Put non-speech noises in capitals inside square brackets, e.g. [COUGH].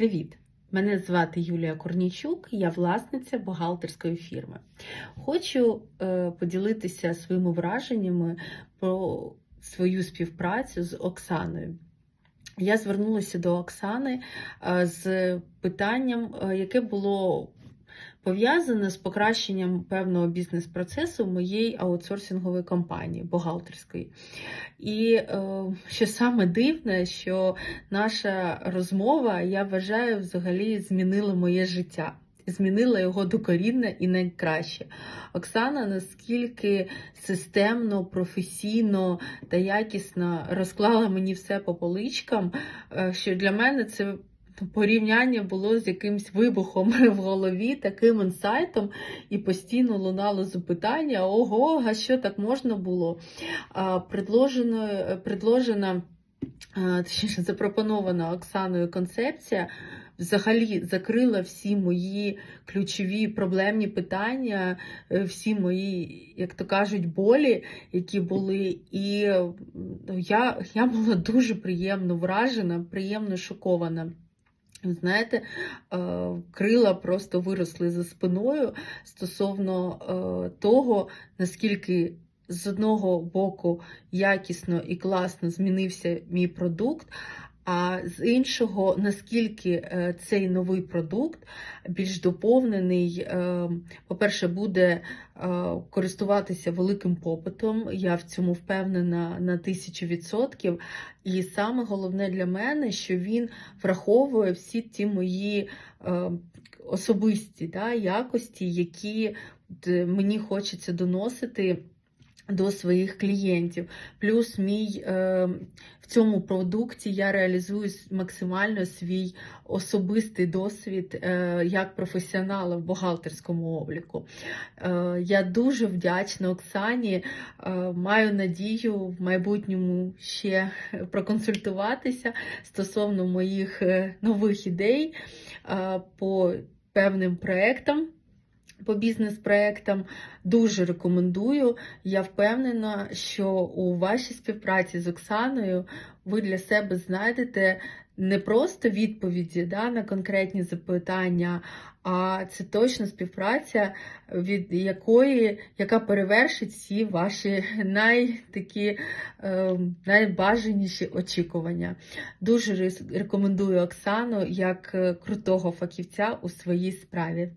Привіт! Мене звати Юлія Корнічук, я власниця бухгалтерської фірми. Хочу е, поділитися своїми враженнями про свою співпрацю з Оксаною. Я звернулася до Оксани е, з питанням, е, яке було пов'язане з покращенням певного бізнес-процесу моєї аутсорсингової компанії бухгалтерської. І е, що саме дивне, що наша розмова, я вважаю, взагалі змінила моє життя. Змінила його докорінно і найкраще. Оксана наскільки системно, професійно та якісно розклала мені все по поличкам, е, що для мене це порівняння було з якимсь вибухом [LAUGHS] в голові, таким інсайтом, і постійно лунало запитання: ого, а що так можна було? Предложено, предложена, точніше, запропонована Оксаною концепція. Взагалі закрила всі мої ключові проблемні питання, е, всі мої, як то кажуть, болі, які були. І ну, я, я була дуже приємно вражена, приємно шокована. Знаєте, е, крила просто виросли за спиною стосовно е, того, наскільки з одного боку якісно і класно змінився мій продукт. А з іншого, наскільки е, цей новий продукт більш доповнений, по-перше, буде користуватися великим попитом. Я в цьому впевнена на тисячу відсотків. І саме головне для мене, що він враховує всі ті мої особисті да, якості, які мені хочеться доносити до своїх клієнтів. Плюс мій е, в цьому продукті я реалізую максимально свій особистий досвід е, як професіонала в бухгалтерському обліку. Е, я дуже вдячна Оксані. Е, маю надію в майбутньому ще проконсультуватися стосовно моїх е, нових ідей е, по певним проектам по бізнес-проектам. Дуже рекомендую. Я впевнена, що у вашій співпраці з Оксаною ви для себе знайдете не просто відповіді да, на конкретні запитання, а це точно співпраця, від якої яка перевершить всі ваші найтакі, е, найбажаніші очікування. Дуже рекомендую Оксану як крутого фахівця у своїй справі.